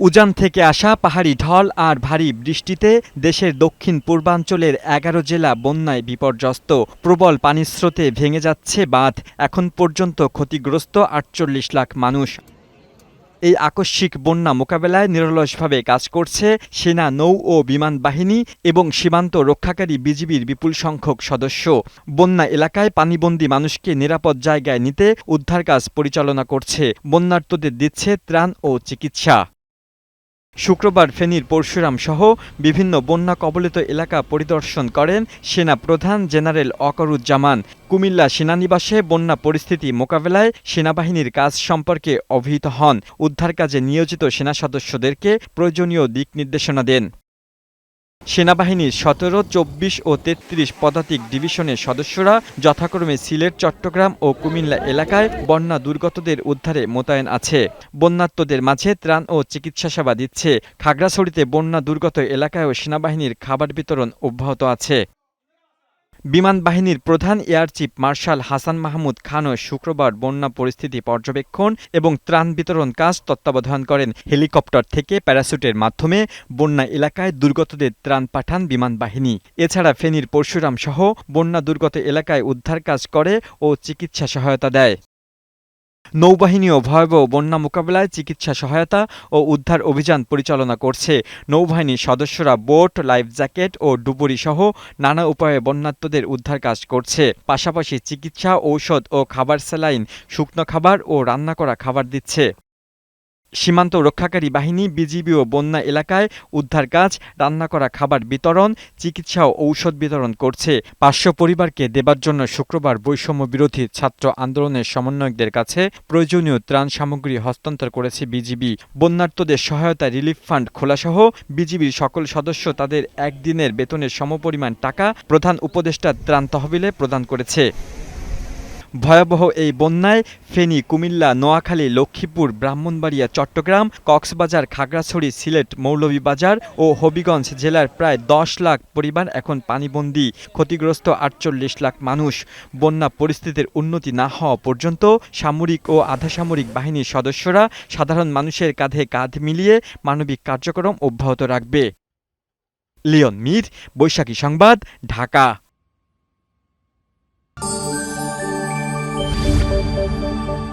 উজান থেকে আসা পাহাড়ি ঢল আর ভারী বৃষ্টিতে দেশের দক্ষিণ পূর্বাঞ্চলের এগারো জেলা বন্যায় বিপর্যস্ত। প্রবল পানির স্রোতে ভেঙে যাচ্ছে বাঁধ। এখন পর্যন্ত ক্ষতিগ্রস্ত আটচল্লিশ লাখ মানুষ। এই আকস্মিক বন্যা মোকাবেলায় নিরলসভাবে কাজ করছে সেনা, নৌ ও বিমান বাহিনী এবং সীমান্ত রক্ষাকারী বিজিবির বিপুল সংখ্যক সদস্য। বন্যা এলাকায় পানিবন্দী মানুষকে নিরাপদ জায়গায় নিতে উদ্ধার কাজ পরিচালনা করছে। বন্যার্তদের দিচ্ছে ত্রাণ ও চিকিৎসা। শুক্রবার ফেনীর পরশুরাম সহ বিভিন্ন বন্যা কবলিত এলাকা পরিদর্শন করেন সেনা প্রধান জেনারেল অকরুজ্জামান। কুমিল্লা সেনানিবাসে বন্যা পরিস্থিতি মোকাবেলায় সেনাবাহিনীর কাজ সম্পর্কে অভিহিত হন। উদ্ধার কাজে নিয়োজিত সেনা সদস্যদেরকে প্রয়োজনীয় দিক নির্দেশনা দেন। সেনাবাহিনীর সতেরো, চব্বিশ ও তেত্রিশ পদাতিক ডিভিশনের সদস্যরা যথাক্রমে সিলেট, চট্টগ্রাম ও কুমিল্লা এলাকায় বন্যা দুর্গতদের উদ্ধারে মোতায়েন আছে। বন্যাত্মদের মাঝে ত্রাণ ও চিকিৎসা সেবা দিচ্ছে। খাগড়াছড়িতে বন্যা দুর্গত এলাকায়ও সেনাবাহিনীর খাবার বিতরণ অব্যাহত আছে। বিমান বাহিনীর প্রধান air chief marshal Hasan Mahmud খানও শুক্রবার বন্যা পরিস্থিতি পর্যবেক্ষণ এবং ত্রাণ বিতরণ কাজ তত্ত্বাবধান করেন। হেলিকপ্টার থেকে প্যারাসুটের মাধ্যমে বন্যা এলাকায় দুর্গতদের ত্রাণ পাঠান বিমান বাহিনী। এছাড়া ফেনীর পরশুরাম সহ বন্যা দুর্গত এলাকায় উদ্ধার কাজ করে ও চিকিৎসা সহায়তা দেয়। নৌবাহিনীও ভয়াবহ বন্যা মোকাবেলায় চিকিৎসা সহায়তা ও উদ্ধার অভিযান পরিচালনা করছে। নৌবাহিনীর সদস্যরা বোট, লাইফ জ্যাকেট ও ডুবুরি সহ নানা উপায়ে বন্যাত্মদের উদ্ধার কাজ করছে। পাশাপাশি চিকিৎসা, ঔষধ ও খাবার স্যালাইন, শুকনো খাবার ও রান্না করা খাবার দিচ্ছে। সীমান্ত রক্ষাকারী বাহিনী, বিজিবি ও বন্যা এলাকায় উদ্ধার কাজ, রান্না করা খাবার বিতরণ, চিকিৎসা ও ঔষধ বিতরণ করছে। পাঁচশো পরিবারকে দেবার জন্য শুক্রবার বৈষম্য বিরোধী ছাত্র আন্দোলনের সমন্বয়কদের কাছে প্রয়োজনীয় ত্রাণ সামগ্রী হস্তান্তর করেছে বিজিবি। বন্যার্তদের সহায়তা রিলিফ ফান্ড খোলাসহ বিজিবির সকল সদস্য তাদের একদিনের বেতনের সমপরিমাণ টাকা প্রধান উপদেষ্টা ত্রাণ তহবিলে প্রদান করেছে। ভয়াবহ এই বন্যায় ফেনী, কুমিল্লা, নোয়াখালী, লক্ষ্মীপুর, ব্রাহ্মণবাড়িয়া, চট্টগ্রাম, কক্সবাজার, খাগড়াছড়ি, সিলেট, মৌলভীবাজার ও হবিগঞ্জ জেলার প্রায় দশ লাখ পরিবার এখন পানিবন্দী, ক্ষতিগ্রস্ত আটচল্লিশ লাখ মানুষ। বন্যা পরিস্থিতির উন্নতি না হওয়া পর্যন্ত সামরিক ও আধাসামরিক বাহিনীর সদস্যরা সাধারণ মানুষের কাঁধে কাঁধ মিলিয়ে মানবিক কার্যক্রম অব্যাহত রাখবে। লিওন মির, বৈশাখী সংবাদ, ঢাকা। Música